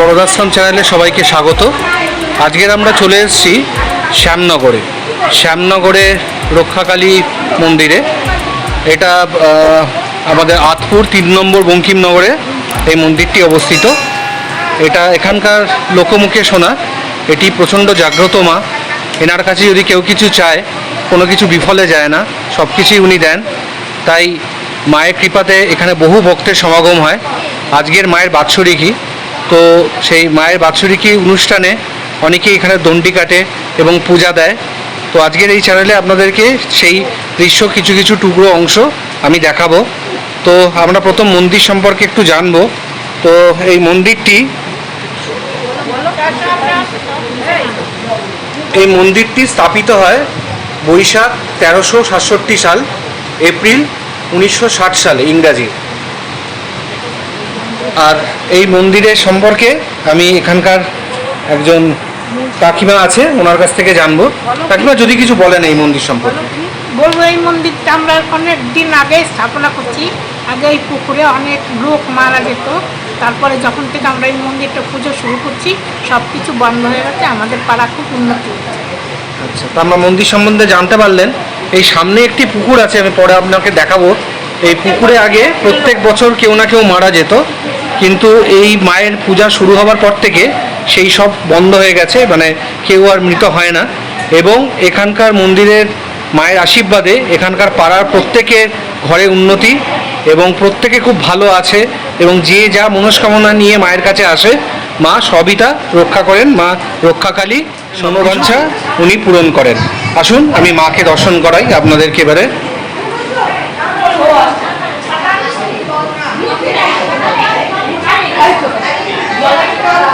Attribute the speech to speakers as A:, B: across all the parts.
A: বড়দাশ্রম চ্যানেলে সবাইকে স্বাগত। আজকের আমরা চলে এসেছি শ্যামনগরে। শ্যামনগরে রক্ষাকালী মন্দিরে। এটা আমাদের আতপুর তিন নম্বর বঙ্কিমনগরে এই মন্দিরটি অবস্থিত। এটা এখানকার লোকমুখে শোনা এটি প্রচণ্ড জাগ্রত মা। এনার কাছে যদি কেউ কিছু চায়, কোনো কিছু বিফলে যায় না, সব কিছুই উনি দেন। তাই মায়ের কৃপাতে এখানে বহু ভক্তের সমাগম হয়। আজকের মায়ের বাৎসরিকী। তো সেই মায়ের বাৎসরিকী অনুষ্ঠানে অনেকেই এখানে দণ্ডি কাটে এবং পূজা দেয়। তো আজকের এই চ্যানেলে আপনাদেরকে সেই দৃশ্য কিছু কিছু টুকরো অংশ আমি দেখাবো। তো আমরা প্রথম মন্দির সম্পর্কে একটু জানব। তো এই মন্দিরটি এই মন্দিরটি স্থাপিত হয় বৈশাখ তেরোশো সাতষট্টি সাল, এপ্রিল উনিশশো ষাট সালে ইংরাজি আর এই মন্দিরের সম্পর্কে আমি এখানকার একজন কাকিমা আছে ওনার কাছ থেকে জানব। কাকিমা যদি কিছু বলেন এই মন্দির সম্পর্কে।
B: বলব এই মন্দিরটা আমরা অনেক দিন আগে স্থাপনা করছি। আগে এই পুকুরে অনেক লোক মারা যেত। তারপরে যখন থেকে আমরা এই মন্দিরটা পুজো শুরু করছি সব কিছু বন্ধ হয়ে গেছে। আমাদের পাড়া খুব উন্নতি হচ্ছে।
A: আচ্ছা তো আমরা মন্দির সম্বন্ধে জানতে পারলেন। এই সামনে একটি পুকুর আছে আমি পরে আপনাকে দেখাবো। এই পুকুরে আগে প্রত্যেক বছর কেউ না কেউ মারা যেত, কিন্তু এই মায়ের পূজা শুরু হওয়ার পর থেকে সেই সব বন্ধ হয়ে গেছে মানে কেউ আর মৃত হয় না। এবং এখানকার মন্দিরের মায়ের আশীর্বাদে এখানকার পাড়ার প্রত্যেকের ঘরে উন্নতি এবং প্রত্যেকে খুব ভালো আছে এবং যে যা মনস্কামনা নিয়ে মায়ের কাছে আসে, মা সবই তা রক্ষা করেন, মা রক্ষাকালী মনোবাঞ্ছা উনি পূরণ করেন। আসুন, আমি মাকে দর্শন করাই আপনাদেরকে এবারে।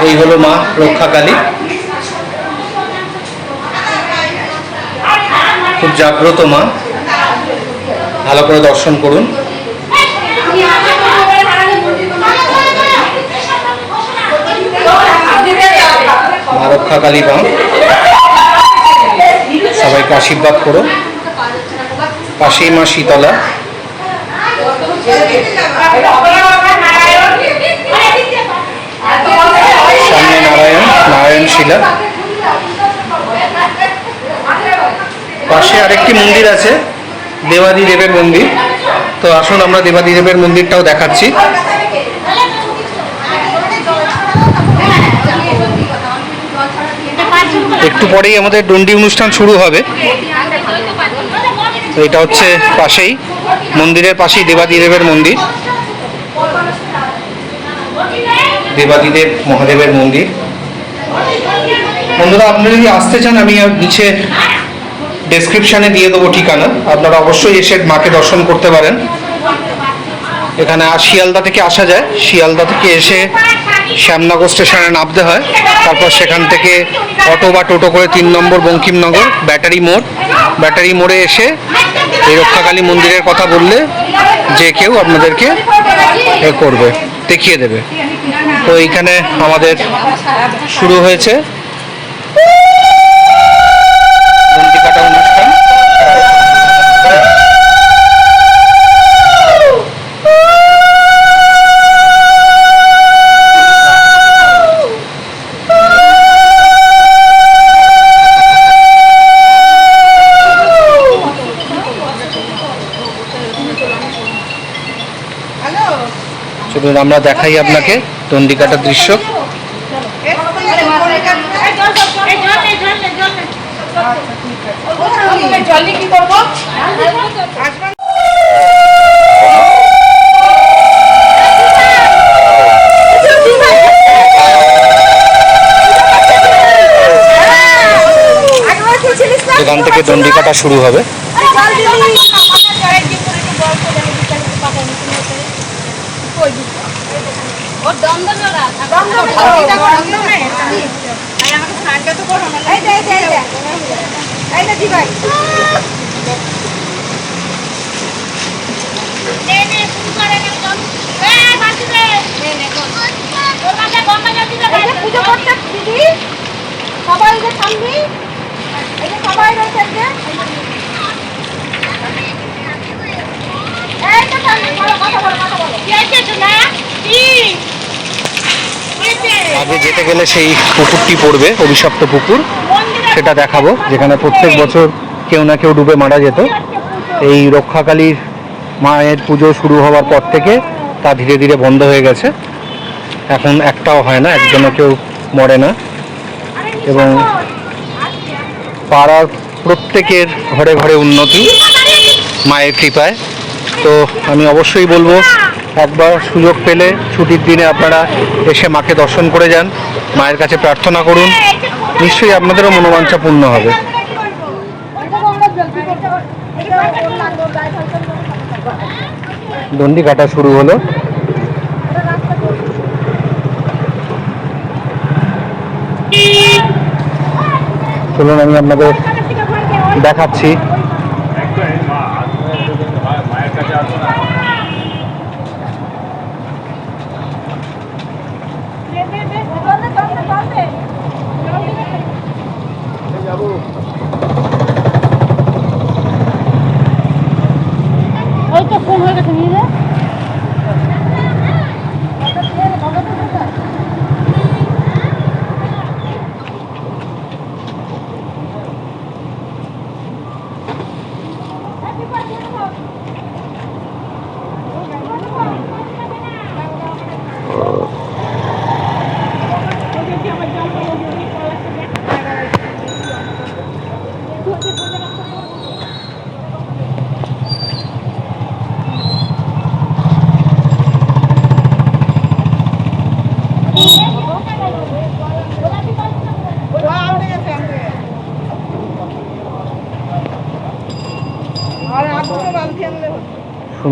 A: এই হলো মা রক্ষাকালী খুব জাগ্রত মা। ভালো করে দর্শন করুন। মা রক্ষাকালী মা সবাইকে আশীর্বাদ করো। পাশেই মা শীতলা। সামনে নারায়ণ নারায়ণ শিলা পাশে আরেকটি মন্দির আছে, দেবাদি দেবের মন্দির। তো আসুন আমরা দেবাদি দেবের মন্দিরটাও দেখাচ্ছি। একটু পরেই আমাদের ডন্ডি অনুষ্ঠান শুরু হবে। এটা হচ্ছে পাশেই। মন্দিরের পাশেই দেবাদিদেবের মন্দির। দেবাদিদেব মহাদেবের মন্দির। বন্ধুরা, আপনারা যদি আসতে চান, আমি আর নিচে ডেসক্রিপশানে দিয়ে দেবো ঠিকানা। আপনারা অবশ্যই এসে মাকে দর্শন করতে পারেন। এখানে শিয়ালদা থেকে আসা যায়। শিয়ালদা থেকে এসে শ্যামনগর স্টেশনে নামতে হয়। তারপর সেখান থেকে অটো বা টোটো করে তিন নম্বর বঙ্কিমনগর, ব্যাটারি মোড়। ব্যাটারি মোড়ে এসে এই রক্ষাকালী মন্দিরের কথা বললে যে কেউ আপনাদেরকে এ করবে, দেখিয়ে দেবে। তো এইখানে আমাদের শুরু হয়েছে। অনুষ্ঠান। চলুন আমরা দেখাই আপনাকে দণ্ডিকাটার দৃশ্য। এখান থেকে দণ্ডিকাটা শুরু হবে।
C: পুজো করতে দিদি সবাই যে সামনে এই যে সবাই রয়েছে যে। এই তো সামনে বলো কথা বলো কথা বলো
B: কি আছে শোনা কি
A: আগে যেতে গেলে সেই পুকুরটি পড়বে অভিশপ্ত পুকুর। সেটা দেখাবো যেখানে প্রত্যেক বছর কেউ না কেউ ডুবে মারা যেত। এই রক্ষাকালীর মায়ের পুজো শুরু হওয়ার পর থেকে তা ধীরে ধীরে বন্ধ হয়ে গেছে। এখন একটাও হয় না একজনও কেউ মরে না। এবং পাড়ার প্রত্যেকের ঘরে ঘরে উন্নতি মায়ের কৃপায়। তো আমি অবশ্যই বলব একবার সুযোগ পেলে ছুটির দিনে আপনারা এসে মাকে দর্শন করে যান। মায়ের কাছে প্রার্থনা করুন। নিশ্চয়ই আপনাদেরও মনোবাঞ্ছা পূর্ণ হবে। দণ্ডি কাটা শুরু হলো। চলুন, আমি আপনাদের দেখাচ্ছি।
C: ওই তো ফোন হয়ে গেছে নিয়ে যা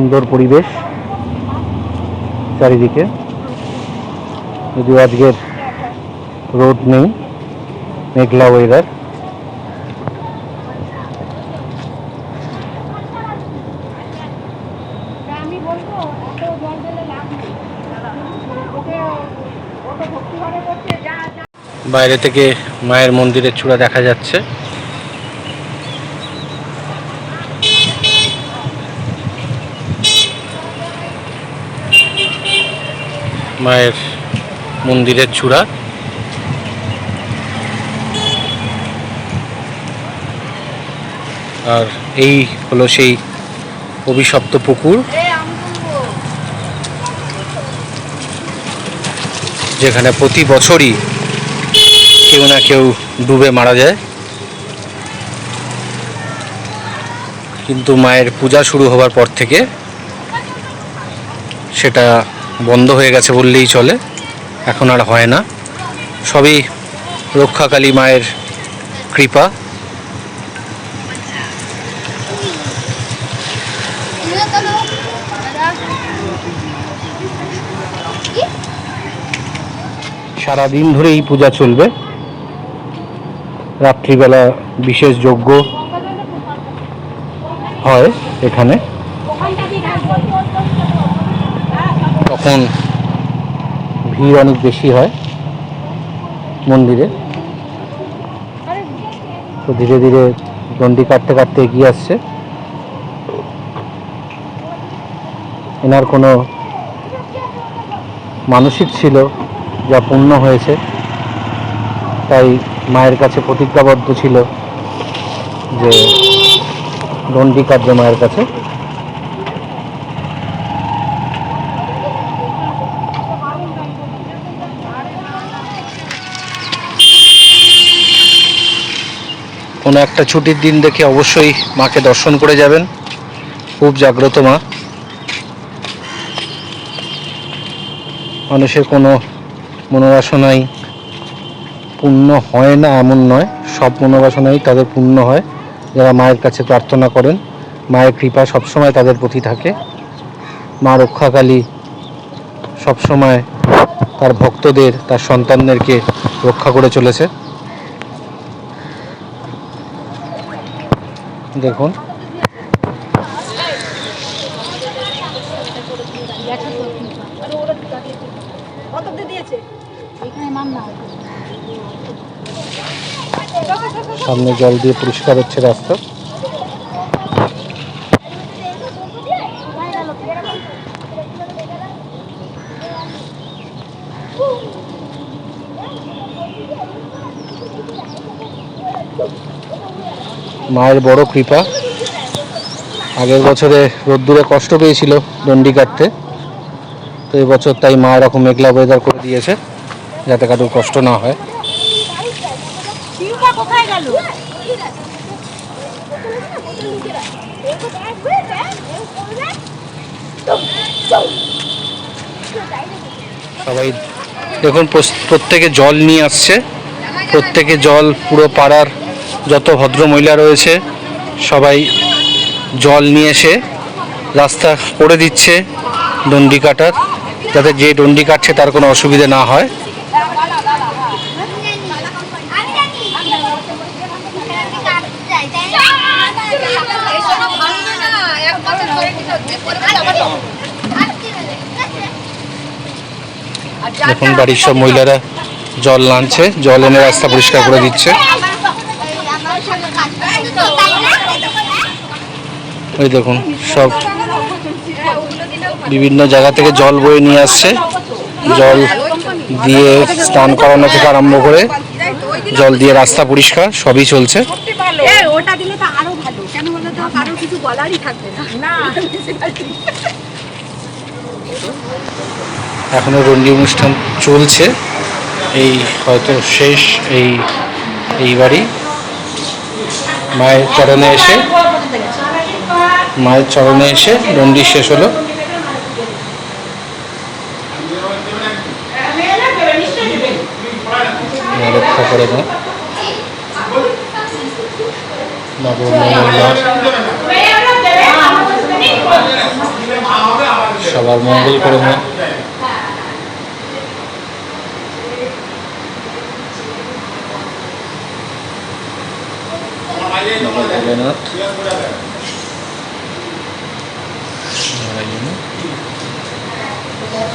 A: সুন্দর পরিবেশ চারিদিকে। যদিও আজকের রোদ নেই মেঘলা ওয়েদার বাইরে থেকে মায়ের মন্দিরের চূড়া দেখা যাচ্ছে। মায়ের মন্দিরের চূড়া। আর এই হলো সেই অভিশপ্ত পুকুর, যেখানে প্রতি বছরই কেউ না কেউ ডুবে মারা যায়। কিন্তু মায়ের পূজা শুরু হওয়ার পর থেকে সেটা বন্ধ হয়ে গেছে বললেই চলে। এখন আর হয় না। সবই রক্ষাকালী মায়ের কৃপা। সারাদিন ধরে এই পূজা চলবে। রাত্রিবেলা বিশেষ যজ্ঞ হয় এখানে। তখন ভিড় অনেক বেশি হয় মন্দিরে। তো ধীরে ধীরে দণ্ডি কাটতে কাটতে এগিয়ে আসছে। এনার কোনো মানসিক ছিল যা পূর্ণ হয়েছে, তাই মায়ের কাছে প্রতিজ্ঞাবদ্ধ ছিল যে দণ্ডি কাটবে মায়ের কাছে। কোনো একটা ছুটির দিন দেখে অবশ্যই মাকে দর্শন করে যাবেন। খুব জাগ্রত মা। মানুষের কোনো মনোবাসনাই পূর্ণ হয় না এমন নয়, সব মনোবাসনাই তাদের পূর্ণ হয়। যারা মায়ের কাছে প্রার্থনা করেন, মায়ের কৃপা সবসময় তাদের প্রতি থাকে। মা রক্ষাকালী সবসময় তার ভক্তদের, তার সন্তানদেরকে রক্ষা করে চলেছে। দেখুন।
C: মান
A: সামনে জল দিয়ে পরিষ্কার হচ্ছে রাস্তা। মায়ের বড় কৃপা। আগের বছরে রোদ্দুরে কষ্ট পেয়েছিল দণ্ডি কাটতে। তো এবছর তাই মা এরকম মেঘলা ওয়েদার করে দিয়েছে যাতে কারোর কষ্ট না হয়। সবাই দেখুন প্রত্যেকে জল নিয়ে আসছে। প্রত্যেকে জল পুরো পাড়ার যত ভদ্র মহিলা রয়েছে, সবাই জল নিয়ে এসে রাস্তা করে দিচ্ছে ডন্ডি কাটার, যাতে যে ডন্ডি কাটছে তার কোনো অসুবিধা না হয়। দেখুন, বাড়ির সব মহিলারা জল আনছে জল এনে রাস্তা পরিষ্কার করে দিচ্ছে। ওই দেখুন সব বিভিন্ন জায়গা থেকে জল বয়ে নিয়ে আসছে। জল দিয়ে স্নান করানো থেকে আরম্ভ করে জল দিয়ে রাস্তা পরিষ্কার সবই চলছে।
C: এ, ওটা দিলে তো আরও ভালো। কেন বলো তো কারও কিছু বলারই থাকবে না। না।
A: এখনও রন্ডি অনুষ্ঠান চলছে। এই হয়তো শেষ এই এই এইবারই। মায়ের চরণে এসে মায়ের চরণে এসে রন্ডি শেষ হলো। করে না। সবার মঙ্গল করে মা। ভোলেনাথ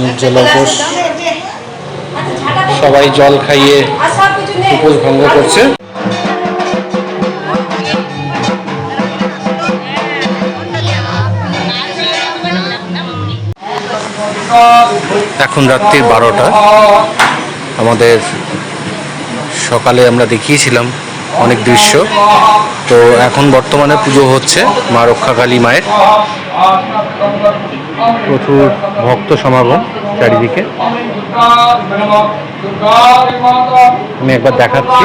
A: নির্জলা সবাই জল খাইয়ে উপোস ভঙ্গ করছে। এখন রাত্রির বারোটা। আমাদের সকালে আমরা দেখিয়েছিলাম অনেক দৃশ্য। তো এখন বর্তমানে পুজো হচ্ছে মা রক্ষাকালী মায়ের। প্রচুর ভক্ত সমাগম চারিদিকে। আমি একবার দেখাচ্ছি।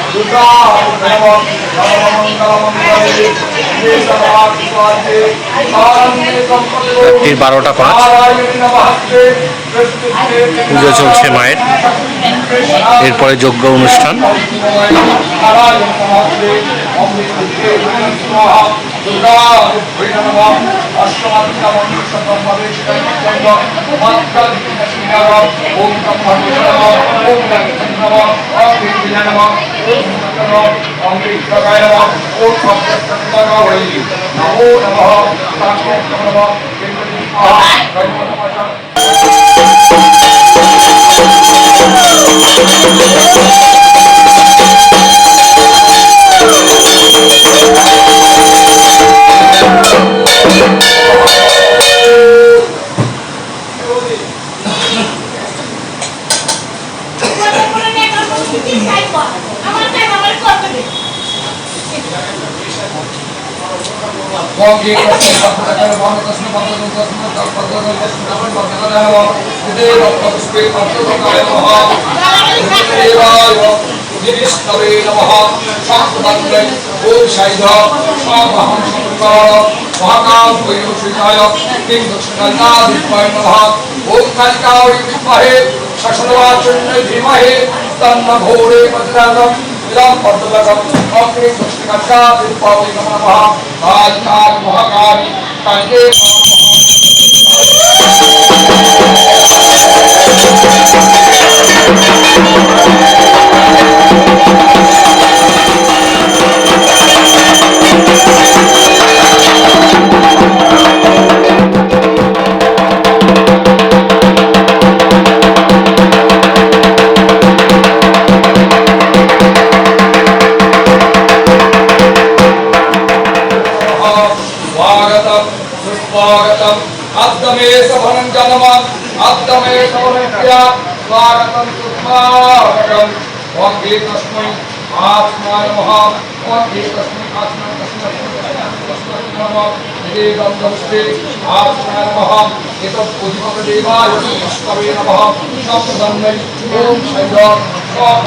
A: রাত্রির বারোটা পাঁচ। পুজো চলছে মায়ের। এরপরে যজ্ঞ অনুষ্ঠান।
D: අශ්‍රවන්ත මනුෂ්‍ය සම්පවේක්ෂකයන්ව මත්කල් කසිනව ඕම් කම්පවේක්ෂකව ඕම් කම්පවේක්ෂකව ආදී විලනව ඕම් කම්පවේක්ෂකව අම්බේක්ෂකයව ඕම් කම්පවේක්ෂකව වෙලි නමෝ නමः සංකේතනව දෙවනි ආ Thank you. তস্মৈ পদ্মকায় বন তস্মৈ পদ্মদং তস্মৈ পদ্মদং তস্মৈ তস্মৈ পদ্মকায় নমঃ পদ্মকায় নমঃ হৃদয়েরায় নিবিষ্টবে নমঃ কিং দক্ষিণান্না নমঃ তন্ন ঘোরে বজ্রানম ইদম পদ্মলকম অগ্নি দক্ষিণান্না বিদ্ময় নমঃ কালিকায় মহাকালী কালিকে सभनं जनमम् अब्दमे सौमित्या स्वागतं सुस्वागतम् ॐ ये तस्मै आत्माय नमः। ॐ ये तस्मै आत्माय तस्मै तस्मै नमः। निवेदं नमस्ते आत्माय नमः। एतत् पूजिमदेवाय तस्मै नमः शब्दं ॐ शैव ॐ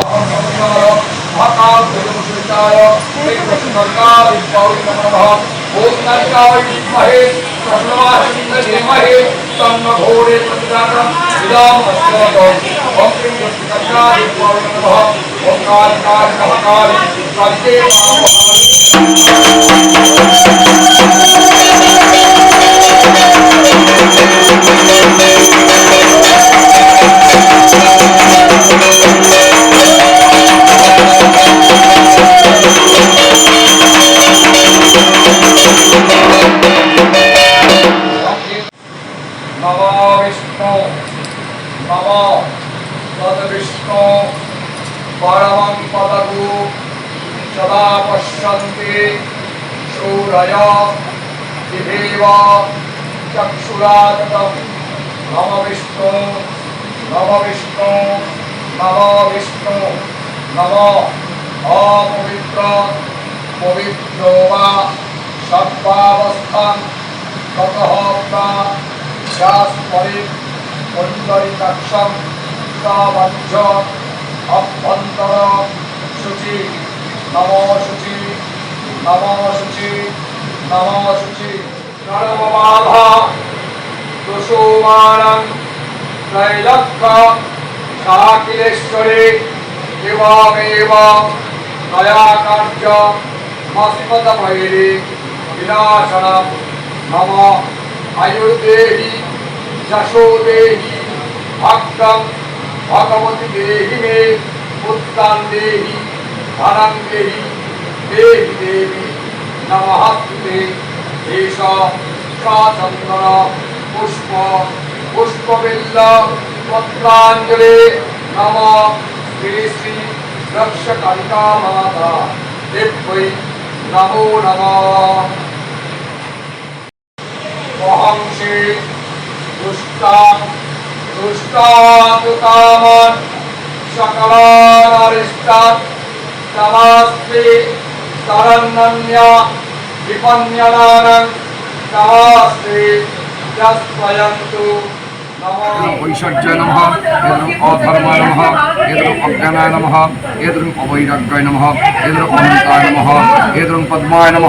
D: महाकाल भैरवसुताय वैकृष्णकाल विद्यावै नमः ओम नरकाय विद्महे प्रणवाय धीमहि तन्न घोरे प्रतिदानं इदम् अस्मत् ओम क्रीं कृष्णकाय विद्यावै नमः ओम कालिकाय महाकाल कालिके महाकाल পুণ্ডরিকাক্ষম সাবঞ্জ অভ্যন্তর শুচি নম শুচি নম শুচি নম শুচি নরমমাধা দুষোমানং ত্রৈলক্ষ সাকিলেশ্বরে এবমেব দয়া কার্য মস্মদ ভৈরি বিনাশনম। নম। আয়ুর্দেহি যশো দেহি ভক্তম ভগবতী দেহি মে পুত্রান দেহি ধনং দেহি দেহি দেবী নমস্তে এষ চন্দন পুষ্প, পুষ্পবিল্ল, পত্রাঞ্জলি, নম শ্রী শ্রী রক্ষকালিকা মাতা। দেব্যৈ নমো নমঃ। মহংসে সকলারিষ্টাৎ নমাস্তে শরণ্য বিপন্যনানং নমাস্তে যস্বয়ন্তু নমঃ
E: ঐশ্বর্যায় নম এদরম অধর্মায় নম এদরম অজ্ঞানায় নম এদরম অবৈরাগ্যায় নম এদরম অনন্তায় নম এদরম পদ্মায় নম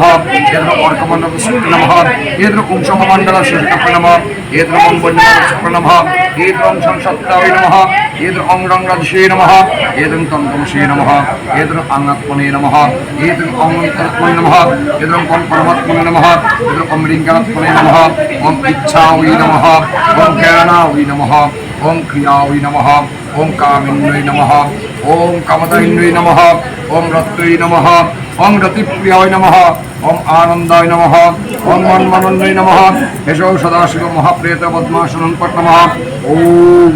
E: এদরম অর্কমণ্ডল শুক্র নম এদরম কুংসমমণ্ডল শিশুকপ নম এদরম অম্বন্যম শুক্র নম এদরম সংসত্তায় নম এদরম অঙ্গরঙ্গদিশে নম। এদরম তন্ত্রমশে নম। এদরম আঙ্গাত্মনে নম। এদরম অঙ্গন্তত্মনে নম। এদরম কম পরমাত্মনে নম। এদরম অমৃঙ্গাত্মনে নম। ওম ইচ্ছাওই নম। ওম জ্ঞানাওই নম। ওম ক্রিয়াওই নম। ওম কামিন্যই নম। ওম কামদাইন্যই নম। ওম রত্তৈ নম। ওম রতিপ্রিয়ায় নম। ওম আনন্দায় নম। ওম মন্মনন্যই নম। এসৌ সদাশিব মহাপ্রেত পদ্মাসনং পট নম ওম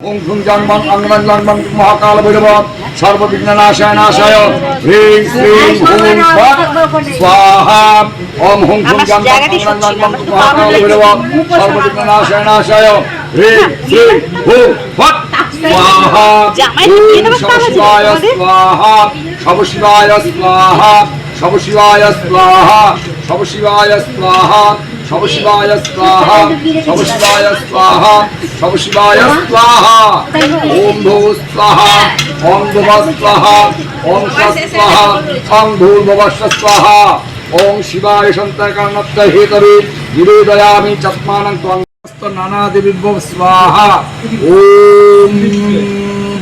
D: ওম ঘুম জানবান অঙ্গন জানবান মহাকাল ভৈরব সর্ববিঘ্ন নাশায়। নাশায় হ্রিং শ্রীং হুম স্বাহা। ওম হুম ঘুম জানবান অঙ্গন জানবান মহাকাল ভৈরব সর্ববিঘ্ন নাশায় নাশায়। হ্রিং শ্রীং হুম ফট স্বাহা। ওম শব স্বাহা। শব স্বাহা। শব স্বাহা। শব স্বাহা। শব শিবায় স্বাহা শব শিবায় স্বাহা শব শিবায় স্বাহা। ওম ভূ স্বাহা ওম ভুব স্বাহা ওম স্বাহা ওম ভূর্ভুবস্ব স্বাহা। ওম শিবায় সন্তাকারণত্ব হেতরে নানা দেবী স্বাহা। ওম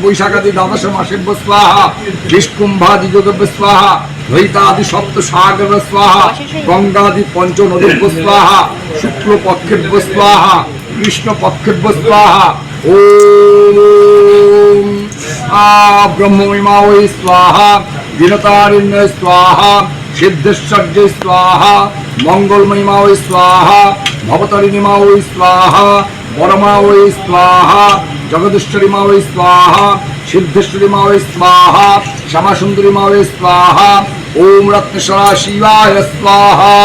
D: বৈশাখাদি দ্বাদশ মাসের স্বাহা বিষ্কুম্ভাদি যোগব্য স্বাহা দ্বৈতাদি সপ্ত সাগর স্বাহা গঙ্গাদি পঞ্চ নদীর স্বাহা শুক্ল পক্ষের স্বাহা কৃষ্ণ পক্ষের স্বাহা আ ব্রহ্মমিমা ওই স্বাহা দিনতারিণ্য স্বাহা সিদ্ধেশ্বর্য স্বাহা মঙ্গলময়িমা ওই স্বাহা ভবতারিণীমা ওই স্বাহা পরমা ওই স্বাহা জগদীশ্বরীমা ওই স্বাহা সিদ্ধেশ্বরী মা ওই স্বাহা শ্যামাসুন্দরী মা ওই স্বাহা, ওম রত্নেশ্বরা শিবায় স্বাহা।